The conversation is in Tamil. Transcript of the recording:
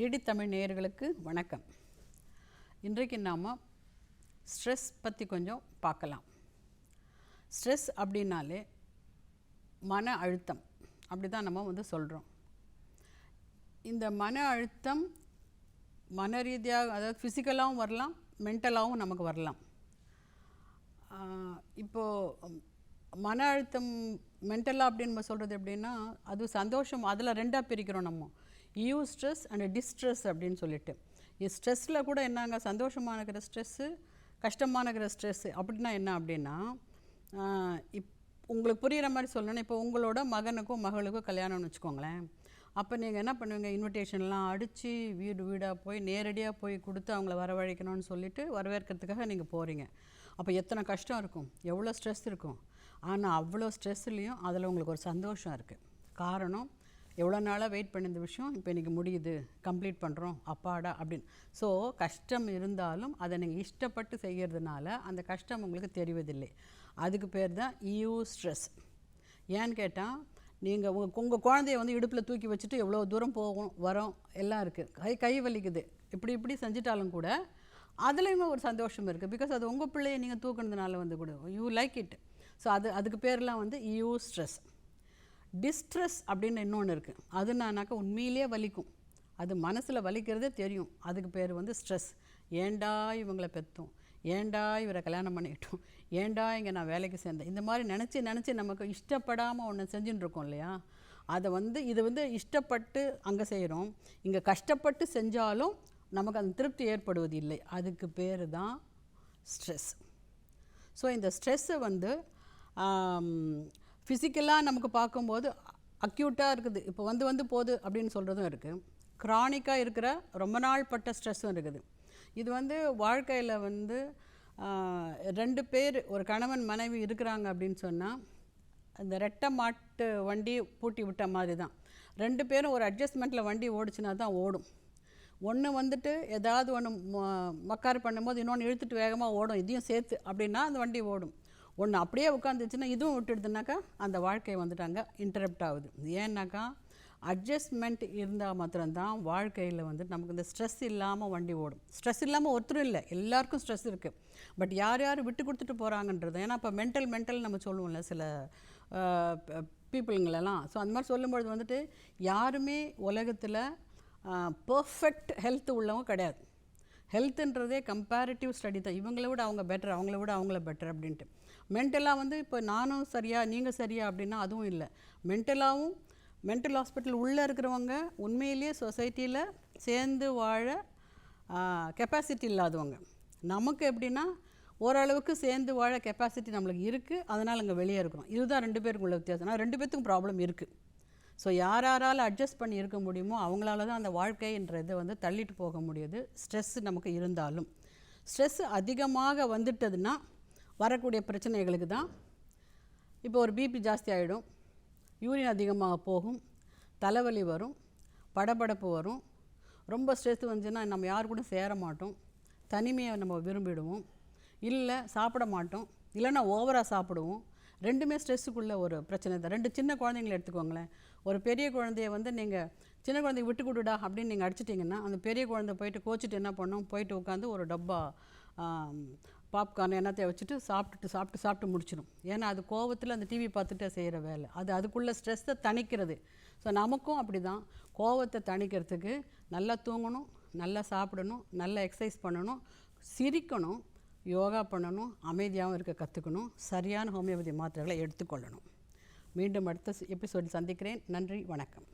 டிடி தமிழ் நேயர்களுக்கு வணக்கம். இன்றைக்கு நாம் ஸ்ட்ரெஸ் பற்றி கொஞ்சம் பார்க்கலாம். ஸ்ட்ரெஸ் அப்படின்னாலே மன அழுத்தம் அப்படி தான் நம்ம வந்து சொல்கிறோம் இந்த மன அழுத்தம் மன ரீதியாக அதாவது ஃபிசிக்கலாகவும் வரலாம் மென்டலாகவும் நமக்கு வரலாம். இப்போது மன அழுத்தம் மென்டலாக அப்படின்னு நம்ம சொல்கிறது எப்படின்னா அது சந்தோஷம் அதில் ரெண்டாக பிரிக்கிறோம் நம்ம. யூ ஸ்ட்ரெஸ் அண்ட் டிஸ்ட்ரெஸ் அப்படின்னு சொல்லிட்டு. ஸ்ட்ரெஸ்ஸில் கூட என்னங்க? சந்தோஷமாக இருக்கிற ஸ்ட்ரெஸ்ஸு கஷ்டமான இருக்கிற ஸ்ட்ரெஸ்ஸு அப்படின்னா என்ன அப்படின்னா இப் உங்களுக்கு புரிகிற மாதிரி சொல்லணும்னா இப்போ உங்களோட மகனுக்கும் மகளுக்கும் கல்யாணம்னு வச்சுக்கோங்களேன். அப்போ நீங்கள் என்ன பண்ணுவீங்க? இன்விடேஷன்லாம் அடித்து வீடு வீடாக போய் நேரடியாக போய் கொடுத்து அவங்கள வரவழைக்கணும்னு சொல்லிட்டு வரவேற்கிறதுக்காக நீங்கள் போகிறீங்க அப்போ எத்தனை கஷ்டம் இருக்கும்? எவ்வளோ ஸ்ட்ரெஸ் இருக்கும்? ஆனால் அவ்வளோ ஸ்ட்ரெஸ்லேயும் அதில் உங்களுக்கு ஒரு சந்தோஷம் இருக்குது காரணம் எவ்வளோ நாளாக வெயிட் பண்ண இந்த விஷயம்? இப்போ இன்றைக்கி முடியுது. கம்ப்ளீட் பண்ணுறோம் அப்பாடா அப்படின்னு. ஸோ கஷ்டம் இருந்தாலும் அதை நீங்கள் இஷ்டப்பட்டு செய்கிறதுனால அந்த கஷ்டம் உங்களுக்கு தெரிவதில்லை. அதுக்கு பேர் தான் யூ ஸ்ட்ரெஸ். ஏன்னு கேட்டால் நீங்கள் உங்கள் உங்கள் குழந்தைய வந்து இடுப்பில் தூக்கி வச்சுட்டு எவ்வளோ தூரம் போகும் வரோம் எல்லாம் இருக்குது கை கை வலிக்குது. இப்படி இப்படி செஞ்சிட்டாலும் கூட அதுலேயுமே ஒரு சந்தோஷம் இருக்குது பிகாஸ் அது உங்கள் பிள்ளைய நீங்கள் தூக்குனதுனால வந்து கூட. யூ லைக் இட் ஸோ அது அதுக்கு பேர்லாம் வந்து யூ ஸ்ட்ரெஸ். டிஸ்ட்ரெஸ் அப்படின்னு இன்னொன்று இருக்குது அது நானாக்கா உண்மையிலேயே வலிக்கும். அது மனசில் வலிக்கிறதே தெரியும். அதுக்கு பேர் வந்து ஸ்ட்ரெஸ் ஏண்டா இவங்களை பெற்றோம் ஏண்டா இவரை கல்யாணம் பண்ணிக்கிட்டோம் ஏண்டா இங்கே நான் வேலைக்கு சேர்ந்தேன்? இந்த மாதிரி நினச்சி நினச்சி நமக்கு இஷ்டப்படாமல் ஒன்று செஞ்சுன்னு இருக்கோம் இல்லையா? அதை வந்து இது வந்து இஷ்டப்பட்டு அங்கே செய்கிறோம் இங்கே கஷ்டப்பட்டு செஞ்சாலும் நமக்கு அந்த திருப்தி ஏற்படுவது இல்லை. அதுக்கு பேர் தான் ஸ்ட்ரெஸ் ஸோ இந்த ஸ்ட்ரெஸ்ஸை வந்து ஃபிசிக்கலாக நமக்கு பார்க்கும்போது அக்யூட்டாக இருக்குது. இப்போ வந்து வந்து போகுது அப்படின்னு சொல்கிறதும் இருக்குது க்ரானிக்காக இருக்கிற ரொம்ப நாள் பட்ட ஸ்ட்ரெஸ்ஸும் இருக்குது. இது வந்து வாழ்க்கையில் வந்து ரெண்டு பேர் ஒரு கணவன் மனைவி இருக்கிறாங்க அப்படின்னு சொன்னால் இந்த ரெட்டை மாட்டு வண்டி பூட்டி விட்ட மாதிரி தான். ரெண்டு பேரும் ஒரு அட்ஜஸ்ட்மெண்ட்டில் வண்டி ஓடிச்சுனா தான் ஓடும். ஒன்று வந்துட்டு ஏதாவது ஒன்று மக்கார் பண்ணும்போது இன்னொன்று இழுத்துட்டு வேகமாக ஓடும். இதையும் சேர்த்து அப்படின்னா அந்த வண்டி ஓடும். ஒன்று அப்படியே உட்காந்துச்சுன்னா இதுவும் விட்டுடுதுனாக்கா அந்த வாழ்க்கை வந்துட்டாங்க இன்டரப்ட் ஆகுது. ஏன்னாக்கா அட்ஜஸ்ட்மெண்ட் இருந்தால் மாத்திரம்தான் வாழ்க்கையில் வந்து நமக்கு இந்த ஸ்ட்ரெஸ் இல்லாமல் வண்டி ஓடும். ஸ்ட்ரெஸ் இல்லாமல் ஒருத்தரும் இல்லை எல்லாருக்கும் ஸ்ட்ரெஸ் இருக்குது பட் யார் யார் விட்டு கொடுத்துட்டு போகிறாங்கன்றது ஏன்னா இப்போ மென்டல் மென்டல் நம்ம சொல்லுவோம்ல சில பீப்புளுங்களெல்லாம் ஸோ அந்த மாதிரி சொல்லும்பொழுது வந்துட்டு யாருமே உலகத்தில் பர்ஃபெக்ட் ஹெல்த் உள்ளவங்க கிடையாது. ஹெல்த்துன்றதே கம்பேரிட்டிவ் ஸ்டடி தான். இவங்கள விட அவங்க பெட்டர் அவங்கள விட அவங்கள பெட்டர் அப்படின்ட்டு. மென்டலாக வந்து இப்போ நானும் சரியா நீங்கள் சரியா அப்படின்னா அதுவும் இல்லை. மென்டலாகவும் மென்டல் ஹாஸ்பிட்டல் உள்ளே இருக்கிறவங்க உண்மையிலேயே சொசைட்டியில் சேர்ந்து வாழ கெப்பாசிட்டி இல்லாதவங்க. நமக்கு எப்படின்னா ஓரளவுக்கு சேர்ந்து வாழ கெப்பாசிட்டி நம்மளுக்கு இருக்குது அதனால் அங்கே வெளியே இருக்கிறோம். இதுதான் ரெண்டு பேருக்கு உள்ள வித்தியாசம். ஆனால் ரெண்டு பேர்த்துக்கும் ப்ராப்ளம் இருக்குது ஸோ யார் யாரால் அட்ஜஸ்ட் பண்ணி இருக்க முடியுமோ அவங்களால தான் அந்த வாழ்க்கைன்றதை வந்து தள்ளிட்டு போக முடியுது. ஸ்ட்ரெஸ் நமக்கு இருந்தாலும். ஸ்ட்ரெஸ் அதிகமாக வந்துட்டதுன்னா வரக்கூடிய பிரச்சனைகளுக்கு தான் இப்போ ஒரு பிபி ஜாஸ்தி ஆகிடும் யூரின் அதிகமாக போகும். தலைவலி வரும். படபடப்பு வரும். ரொம்ப ஸ்ட்ரெஸ் வந்துச்சுன்னா நம்ம யார் கூட சேர மாட்டோம். தனிமையை நம்ம விரும்பிடுவோம். இல்லை சாப்பிட மாட்டோம். இல்லைன்னா ஓவராக சாப்பிடுவோம். ரெண்டுமே ஸ்ட்ரெஸ்ஸுக்குள்ள ஒரு பிரச்சனை தான். ரெண்டு சின்ன குழந்தைங்கள எடுத்துக்கோங்களேன். ஒரு பெரிய குழந்தைய வந்து நீங்கள் சின்ன குழந்தைய விட்டு கொடுடா அப்படின்னு நீங்கள் அடிச்சிட்டிங்கன்னா அந்த பெரிய குழந்தை போயிட்டு கோச்சிட்டு என்ன பண்ணும்? போயிட்டு உட்காந்து ஒரு டப்பா பாப்கார்ன் என்னத்தை வச்சுட்டு சாப்பிட்டுட்டு சாப்பிட்டு சாப்பிட்டு முடிச்சிடும் ஏன்னா அது கோவத்தில் அந்த டிவி பார்த்துட்டே செய்கிற வேலை. அது அதுக்குள்ளே ஸ்ட்ரெஸ்ஸை தணிக்கிறது. ஸோ நமக்கும் அப்படி தான் கோவத்தை தணிக்கிறதுக்கு நல்லா தூங்கணும் நல்லா சாப்பிடணும் நல்லா எக்ஸசைஸ் பண்ணணும் சிரிக்கணும் யோகா பண்ணணும் அமைதியாகவும் இருக்க கற்றுக்கணும் சரியான ஹோமியோபதி மாத்திரைகளை எடுத்துக்கொள்ளணும். மீண்டும் அடுத்த எபிசோடில் சந்திக்கிறேன். நன்றி வணக்கம்.